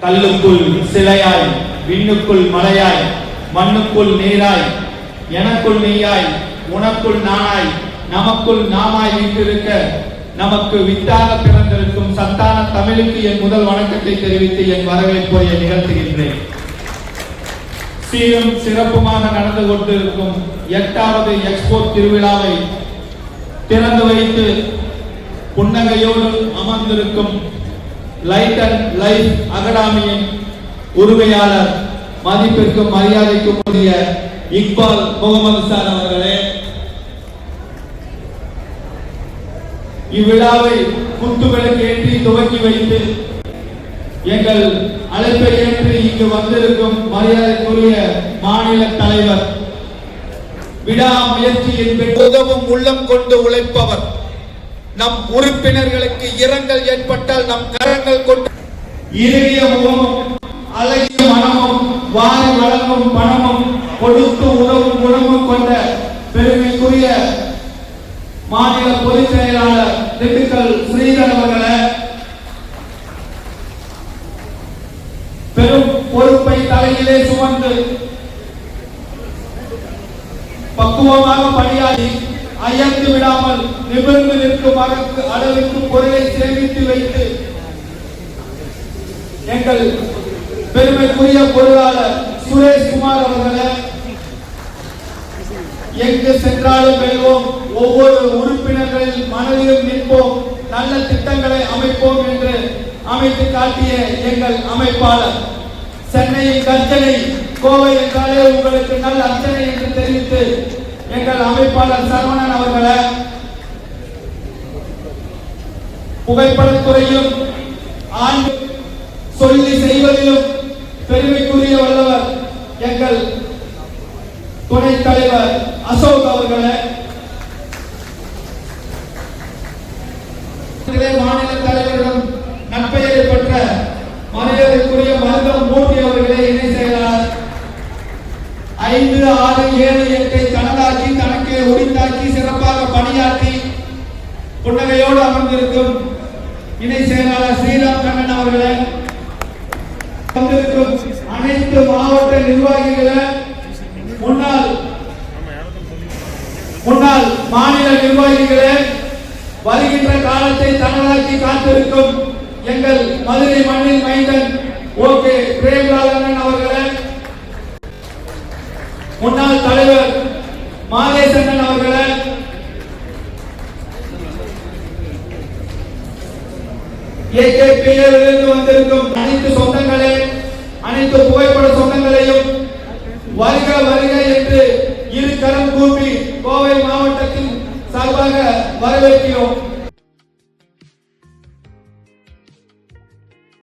கல்லுக்குள் சிலையாய் விண்ணுக்குள் மலையாய் மண்ணுக்குள் நீராய் எனக்குள் நீயாய் உனக்குள் நானாய் நமக்குள் நாமாய் வீற்றிருக்க நமக்கு வித்தாக பிறந்திருக்கும் சத்தான தமிழுக்கு என் முதல் வணக்கத்தை தெரிவித்து என் வரவேற்பை நிகழ்த்துகின்றேன். சீரும் சிறப்புமாக நடந்து கொண்டிருக்கும் எட்டாவது எக்ஸ்போ திருவிழாவை திறந்து வைத்து புன்னகையோடு அமர்ந்திருக்கும் லைட் அண்ட் லைஃப் அகாடமியின் உரிமையாளர் மதிப்பிற்கும் மரியாதைக்கும் உரிய இக்பால் முகமது சார் அவர்களே இவ்விழாவை குத்துவிளக்கு ஏற்றி துவக்கி வைத்து எங்கள் அழைப்பை ஏற்று இங்கு வந்திருக்கும் மரியாதைக்குரிய மாநில தலைவர் விடா முயற்சியின் உதவும் உள்ளம் கொண்டு உழைப்பவர். நம் உறுப்பினர்களுக்கு இரங்கல் ஏற்பட்டால் நம் கரங்கள் கொண்டு இறுகிய முகமும் அழகிய மனமும் வாரி வழங்கும் பணமும் கொடுத்து உதவும் குணமும் கொண்ட பெருமைக்குரிய மாநில பொதுச் செயலாளர் திண்டுக்கல் ஸ்ரீதர் அவர்களை பெரும் பொறுப்பை தலையிலே சுமந்து பக்குவமாக பணி அயர்ந்து விடாமல் நிமிர்ந்து நிற்கும் அளவுக்கு பொருளை சேமித்து வைத்து எங்கள் பெருமைக்குரிய பொருளாளர் சுரேஷ் குமார் அவர்களே எங்கு சென்றாலும் வெல்வோம். ஒவ்வொரு உறுப்பினர்களின் மனதிலும் நிற்போம். நல்ல திட்டங்களை அமைப்போம் என்று அமைத்து காட்டிய எங்கள் அமைப்பாளர். சென்னையின் கர்ஜனை கோவை என்றாலே உங்களுக்கு நல்ல அர்ச்சனை என்று தெரிவித்து எங்கள் அமைப்பாளர் சரவணன் அவர்களை புகைப்படத்துறையிலும் ஆண்டு சொல்லி செய்வதிலும் பெருமைக்குரிய வல்லவர் எங்கள் துணைத் தலைவர் அசோக் அவர்களே. மாநில தலைவரிடம் நற்பெயரை பெற்ற மரியாதைக்குரிய மருதம் மூர்த்தி அவர்களே இணை செயலாளர் ஐந்து ஆறு ஏழு எட்டை தனதாக்கி தனக்கே உரித்தாக்கி சிறப்பாக பணியாற்றி புன்னகையோடு அமர்ந்திருக்கும் இணை செயலாளர் ஸ்ரீராம் கண்ணன் அவர்களை வந்திருக்கும் அனைத்து மாவட்ட நிர்வாகிகளை முன்னாள் முன்னாள் மாநில நிர்வாகிகளே வருகின்ற காலத்தை தனதாக்கி காத்திருக்கும் எங்கள் மதுரை மண்ணின் மைந்தன் ஓகே பிரேம்லாலன் அவர்களே முன்னாள் தலைவர் மாதேசங்கன் அவர்களை. ஏகேபியிலிருந்து வந்திருக்கும் அனைத்து சொந்தங்களே அனைத்து புகைப்பட சொந்தங்களையும் வருக வருக என்று இரு கரம் கூப்பி கோவை மாவட்டத்தின் சார்பாக வரவேற்கிறோம்.